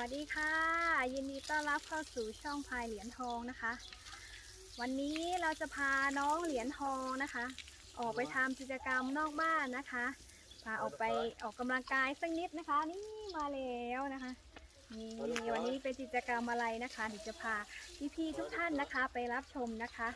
วัสดีค่ะ ยินดีต้อนรับเข้าสู่ช่องพายเหรียญทองนะคะ วันนี้เราจะพาน้องเหรียญทองนะคะ ออกไปทำกิจกรรมนอกบ้านนะคะ พาออกไปออกกำลังกายสักนิดนะคะ นี่มาแล้วนะคะนี่วันนี้เป็นกิจกรรมอะไรนะคะเดี๋ยวจะพาพี่ๆทุกท่านนะคะ ไปรับชมนะคะ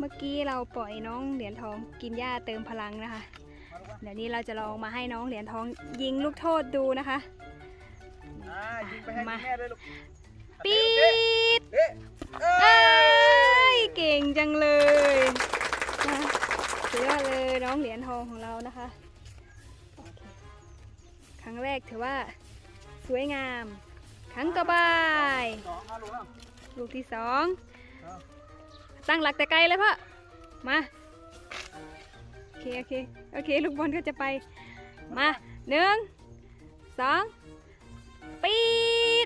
เมื่อกี้เราปล่อยน้องเหรียญทองกินหญ้าเติมพลังนะคะ เดี๋ยวนี้เราจะลองมาให้น้องเหรียญทองยิงลูกโทษดูนะคะอ่ายิงไปให้มาแม่ด้วยลูกปี๊ดเอ๊ะเอ้เอ้ยยเก่งจังเลยนะถือว่าเลยน้องเหรียญทองของเรานะคะโอเคครั้งแรกถือว่าสวยงาม ครั้งต่อไปสองเอาลูกเอาลูกที่สองเอา ตั้งหลักแต่ไกลเลยพ่อ มา โอเค โอเค โอเค ลูกบอลก็จะไป มาหนึ่งสองปี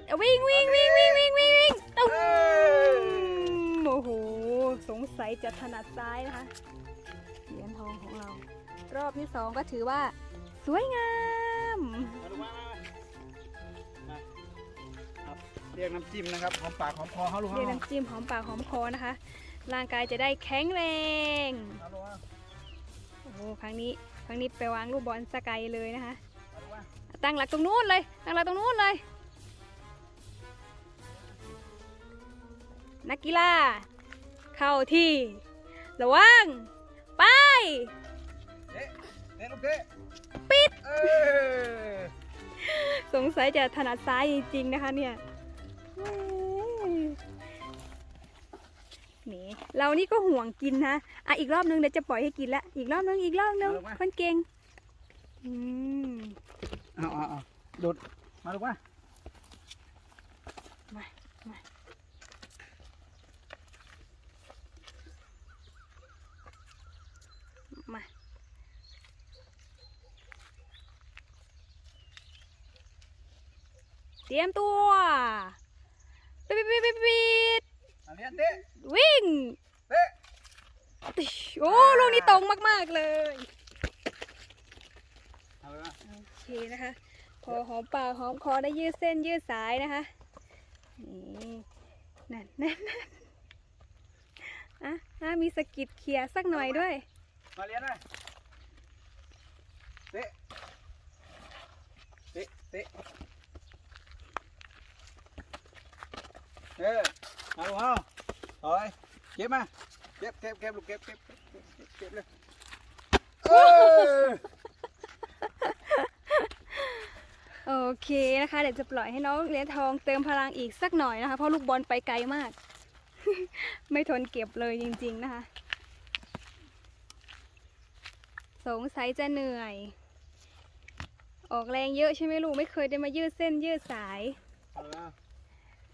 ดวิ่งวิ่งวิ่งวิ่งวิ่งวิ่งวิ่งตุ้มโอ้โห สงสัยจะถนัดซ้ายนะคะ เหรียญทองของเรา รอบที่สองก็ถือว่า สวยงามเรียกน้ำจิ้มนะครับ หอมปากหอมคอเขาลูกเรียกน้ำจิ้มหอมปากหอมคอนะคะ ร่างกายจะได้แข็งแรงเอาลูกเอาโอ้โหครั้งนี้ครั้งนี้ไปวางลูกบอลสกายเลยนะคะเอาลูกมาตั้งหลักตรงนู้นเลย ตั้งหลักตรงนู้นเลย นักกีฬา เข้าที่ ระวัง ไปเอ๊ะเอ๊ะลูกเอ๊ะปิดเอ้ยสงสัยจะถนัดซ้ายจริงๆนะคะเนี่ยแหมเรานี่ก็ห่วงกินนะอะอีกรอบนึงเดี๋ยวจะปล่อยให้กินละอีกรอบนึงอีกรอบนึงคนเก่งอืมเอาเอาเอาโดดมาลูกมามามามาเตรียมตัวปิดปิดปิดปิด อันนี้เตะวิ่งเตะติชโอ้ลูกนี้ตรงมาก ๆ เลยเอาเลยมาโอเคนะคะ พอหอมปากหอมคอได้ยืดเส้นยืดสายนะคะนี่นั่นนั่นนั่นอะอะมีสะกิดเขียสักหน่อยด้วย มาเรียนหน่อยเตะเตะเตะเออ มาลูกเอาถอยเก็บมาเก็บเก็บเก็บลูกเก็บเก็บเก็บเก็บเก็บเก็บเลยเออโอเคนะคะเดี๋ยวจะปล่อยให้น้องเหรียญทองเติมพลังอีกสักหน่อยนะคะ เพราะลูกบอลไปไกลมาก ไม่ทนเก็บเลยจริง ๆนะคะ สงสัยจะเหนื่อย ออกแรงเยอะใช่ไหมลูกไม่เคยได้มายืดเส้นยืดสาย เอาละ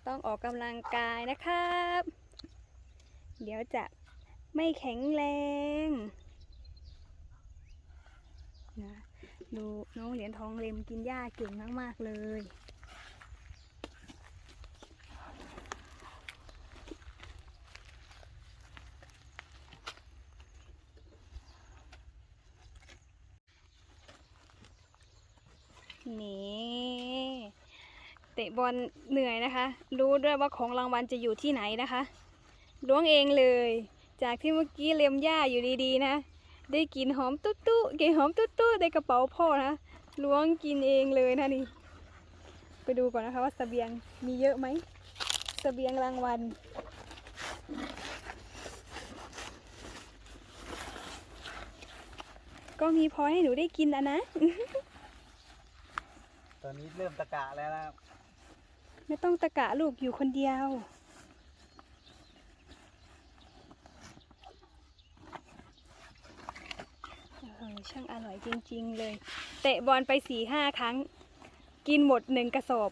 ต้องออกกำลังกายนะครับ เดี๋ยวจะไม่แข็งแรงนะดูน้องเหรียญทองเล็มกินหญ้าเก่งมาก ๆ เลยนี่ ตะบอลเหนื่อยนะคะ รู้ด้วยว่าของรางวัลจะอยู่ที่ไหนนะคะล้วงเองเลย จากที่เมื่อกี้เล็มหญ้าอยู่ดีๆนะ ได้กลินหอมตุ๊ตุ๊กลินหอมตุ๊ตุ๊ในกระเป๋าพ่อนะล้วงกินเองเลยนะนี่ ไปดูก่อนนะคะว่าสเสบียงมีเยอะไหมสเสบียงรางวัลก็มีพอให้หนูได้กินอะนะ ตอนนี้เริ่มตะกะแล้วนะครับ ไม่ต้องตะกะลูกอยู่คนเดียว ช่างอร่อยจริงๆเลย เตะบอลไปสี่ห้าครั้ง กินหมดหนึ่งกระสอบ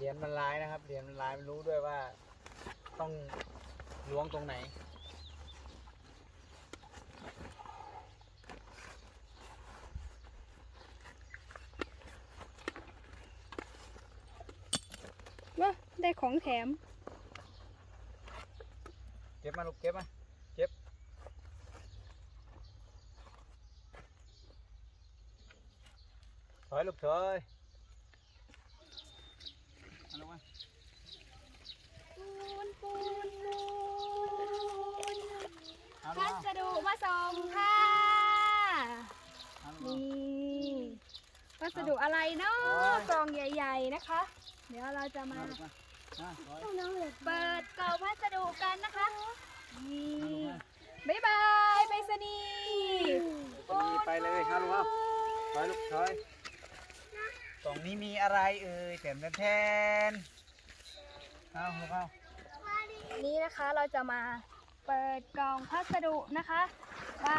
เหรียญมันลายนะครับเหรียญมันลายมันรู้ด้วยว่า ต้องล้วงตรงไหนว่าได้ของแถม เก็บมาลูกเก็บมาเก็บถอยลูกถอยเอาลงมา ปูนปูนปูน เอาลง พั มา สดุ มาส่งค่ะเอาลงมานี่พัสดุอะไรเนาะโอ้ยกล่องใหญ่ ๆนะคะ เดี๋ยวเราจะมาเอาลงมาอะถอยเปิดกล่องพัสดุกันนะคะนี่เอาลงมาบ๊ายบายไปสนีย์นี่ไปเลยครับลูกเอาถอยลูกถอยกล่องนี้มีอะไรเอ่ยแถมแทนเอาลูกเอาวันนี้นะคะเราจะมาเปิดกล่องพัสดุนะคะ ว่า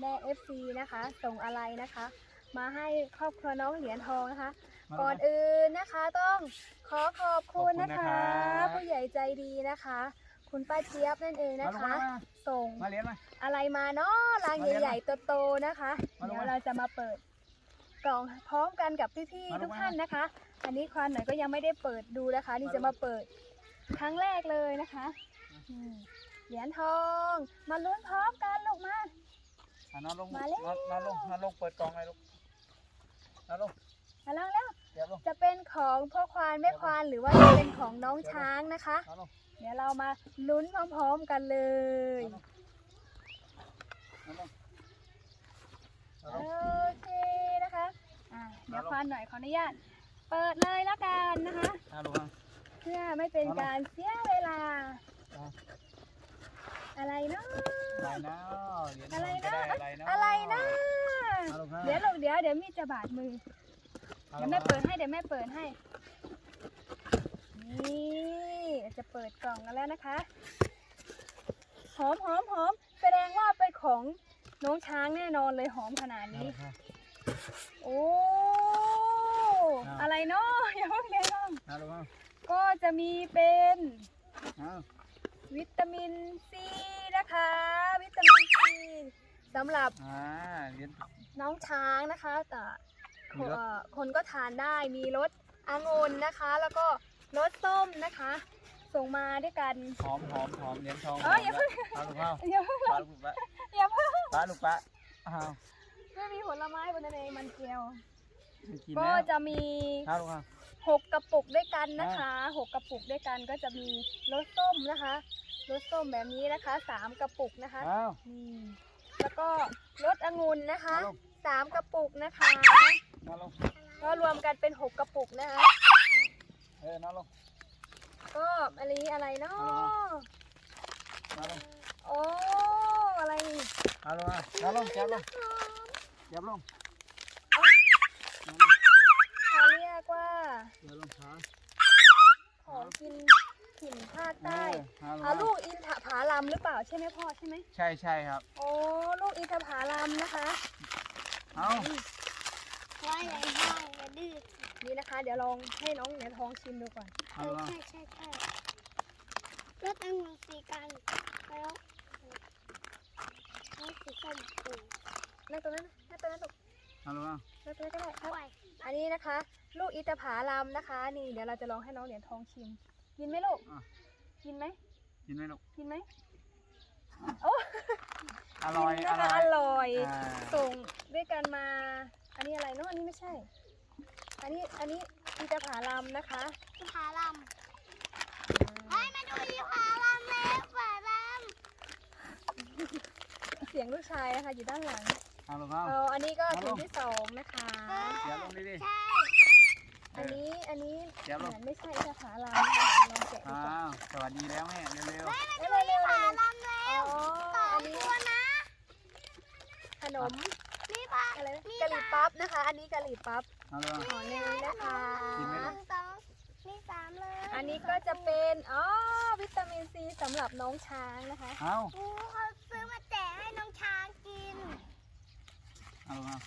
แม่ FC นะคะ ส่งอะไรนะคะ มาให้ครอบครัวน้องเหรียญทองนะคะมาก่อนลูกอื่นนะคะต้องขอขอบคุณนะขอบคุณคะนะครับผู้ใหญ่ใจดีนะคะ คุณป้าเจี๊ยบนั่นเองมานะลูกคะมาส่งมาเหรียญมาอะไรมาเนาะรังมาเรียนใหญ่ๆโตๆนะคะมาลงเดี๋ยวมาเราจะมาเปิดกล่องพร้อมกันกับพี่มาลงๆทุกมาท่านนะคะ อันนี้ควานหน่อยก็ยังไม่ได้เปิดดูนะคะ นี่มาลงจะมาเปิดครั้งแรกเลยนะคะอืม เหรียญทอง มาลุ้นพร้อมกันลูกมา อะนอนลงมาแล้ว นอนนอนลงนอนลงเปิดกล่องเลยลูกนอนลงมาแล้วแล้วเดี๋ยวลง จะเป็นของพ่อควานแม่ควานหรือว่าจะเป็นของน้องช้างนะคะ นอนลงเดี๋ยวเรามาลุ้นพร้อมๆกันเลยนอนลงนอนโอลงเคนะคะอะเดี๋ยวควานหน่อยขออนุญาตเปิดเลยแล้วกันนะคะ นอนลงมาเพื่อไม่เป็นการเสียเวลา อะ อะไรเนาะอะไรนะเหรียญทอะไรองก็นะได้อะไรนะอะไรนะเอาลงมาเดี๋ยวลูกเดี๋ยวเดี๋ยวมีดจะบาดมืออาเดี๋ลยวงแม่มาเปิดให้เดี๋ยวแม่เปิดให้ นี่จะเปิดกล่องกันแล้วนะคะ หอมหอมหอมแสดงว่าเป็นของน้องช้างแน่นอนเลยหอมขนาดเอานี้ลงมาโอ้อ่าอะไรเนาะอย่าเพิ่งเดี๋ยวน้องเอาลงมาก็จะมีเป็น เอา วิตามินซีนะคะ วิตามินซีสำหรับอ่าเหรียญน้องช้างนะคะแต่มีรส เอ่อคนก็ทานได้มีรสองุ่นนะคะ แล้วก็รสส้มนะคะ ส่งมาด้วยกัน หอมหอมหอมเหรียญทองเอ้ยอย่าเพิ่งเอาลูกเอาอย่าเพิ่งปลาลูกปลาอย่าเพิ่งปลาลูกปลาเอาไม่มีผลไม้บนนั้นเองมันเกลียวไม่กินก็แล้วจะมีเอาลูกเอา หกกระปุกด้วยกันนะคะหกกระปุกด้วยกันก็จะมีรสส้มนะคะรสส้มแบบนี้นะคะสามกระปุกนะคะเอานี่แล้วก็รสองุ่นนะคะเอาลงสามกระปุกนะคะนอนลงก็รวมกันเป็นหกกระปุกนะคะ เออนอนลง ก็อันนี้อะไรเนาะนอนลง โอ้อะไรนี่เอาลงมานอนลงจับลงจับลงนอนลง เขาเรียกว่า เดี๋ยวลงขาของกินถิ่นภาคเอใต้อเอาลงอ่ามาลูกอินทผาลัมหรือเปล่าใช่ไหมพ่อใช่ไหมใช่ใช่ครับ โอ้ลูกอินทผาลัมนะคะ เอาว่าอะไรบ้างกระดื้อนี่นะคะ เดี๋ยวลองให้น้องเหนียวทองชิมดูก่อน เอเอาอลงใช่ใช่ใช่รถองุ่นสีกันแล้วแล้วสีส้มปุ่มนั่งตรงนั้นนะนั่งตรงนั้นลูกเอาลงมานั่งตรงนั้นก็ได้ครับด้วยอันนี้นะคะ ลูกอินทผาลัมนะคะ นี่เดี๋ยวเราจะลองให้น้องเหรียญทองชิม กินไหมลูกอะกินไหมกินไหมลูกกินไหมโอ้อร่อยกินอนะคะร่อยอร่อยอ่าส่งด้วยกันมา อันนี้อะไรเนาะอันนี้ไม่ใช่ อันนี้อันนี้อินทผาลัมนะคะสุภาลัมเฮ้ยมาดูอีพาลัมแล้วพาลัมเสียงลูกชายนะคะอยู่ด้านหลัง เอาลงเอาเอออันนี้ก็เอาลถุงงที่สองนะคะ เดี๋ยวลงดิดิใช่เออันอนี้ อันนี้เดี๋ยวเหลมืงอนไม่ใช่อินทผาลัมนะคะลองแกะดูอ้าก่อนวสวัสดีแล้วแม่เร็วเร็วๆเร็วๆเร็วพาลัมแล้ๆอ๋อวสออังนนี้ตัวนะขนมนี่ปะอะไรนะกะหรี่ปั๊บนะคะ อันนี้กะหรี่ปั๊บๆเอาลง ห่อเนยนะคะ กินไหมหนึ่งสองนี่สามเลยอันนี้ก็จะเป็น อ๋อ วิตามินซีสำหรับน้องช้างนะคะ เอาครูเขาซื้อมาแจกให้น้องช้างกิน เอาลงเอา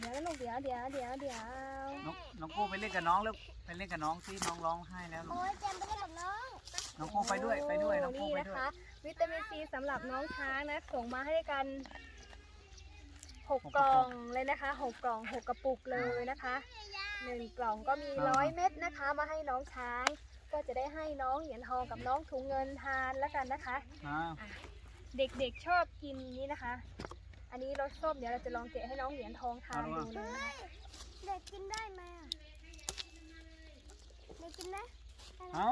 เดี๋ยวนะลูกเดี๋ยวเดี๋ยวเดี๋ยวเดี๋ยวน้องน้องโก้ไปเล่นกับน้องแล้วไปเล่นกับน้องสิน้องร้องไห้แล้วลูกโอ้ยเจมส์ไปเล่นกับน้องน้องโก้ไปด้วยไปด้วยน้องโก้นี่ไปนะด้วยคะวิตามินซีสำหรับน้องช้างนะส่งมาให้กันหกกล่องเลยนะคะหกกล่องหกกระปุกเลยนะคะหนึ่งกล่องก็มีร้อยเม็ดนะคะ มาให้น้องช้างก็จะได้ให้น้องเหรียญทองกับน้องถุงเงินทานแล้วกันนะคะอ่าเด็กๆชอบกินนี้นะคะ อันนี้รสส้มเดี๋ยวเราจะลองแกะให้น้องเหรียญทองทานดูเลยนะคะเด็กกินได้ไหมอะเด็กกินได้เอา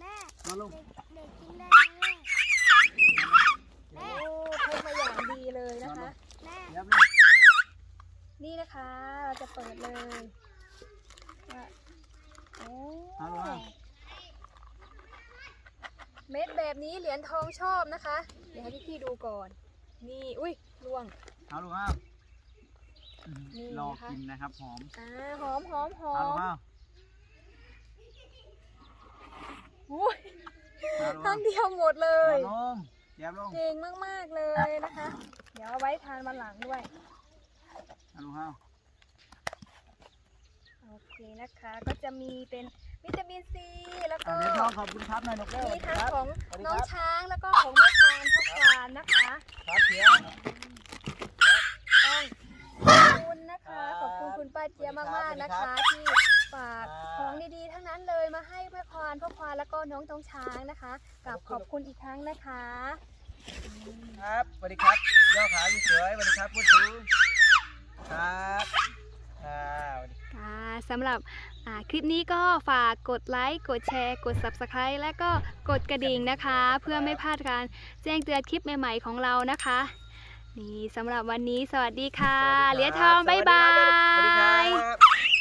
แม่มาลงเด็กเด็กกินได้ไหมโอ้พกมาอย่างดีเลยนะคะ แม่ยับเลยนี่นะคะเราจะเปิดเลยว่าโอ้เอาลงมาเม็ดแบบนี้เหรียญทองชอบนะคะ เดี๋ยวให้พี่ๆดูก่อน นี่อุ้ยล่วง เอาลูกเอาอืมนี่รอนะคะ กินนะครับหอมอ่าหอมหอมหอเอาลูกมเอาอุ้ยเอาลูกครั้งเดียวหมดเลเอาย ลงยับลงเก่งมากๆเลยนะคะ เดี๋ยวเอาไว้ทานวันหลังด้วย เอาลูกเอาโอเคนะคะ ก็จะมีเป็น วิตามินซีแล้วก็เอาเดี๋ยวน้องขอบคุณครับหน่อยนกแก้วมีทั้งครับของสวัสดีน้องครับช้างแล้วก็ของแม่ทานพ่อควานนะคะครับเสียง ต้องขอบคุณนะคะครับขอบคุณคุณป้าเจี๊ยบสวัสดีมากครับๆนะคะ ที่ฝากครับของดีๆ ทั้งนั้นเลยมาให้แม่ควานพ่อควานแล้วก็น้องตองช้างนะคะกับขอบคุณอีกครั้งนะคะ ครับสวัสดีครับย่อขาอยู่เฉยสวัสดีครับพูดสูงครับอ่าสวัสดีค่ะ สำหรับอ่าคลิปนี้ก็ฝากกดไลค์ กดแชร์ กด Subscribe และก็กดกระดิ่งนะคะ เพื่อไม่พลาดการแจ้งเตือนคลิปใหม่ๆของเรานะคะ นี่สำหรับวันนี้สวัสดีค่ะสวัสดีครับเหลียญทอง บ๊ายบาสวัสดีครัยบ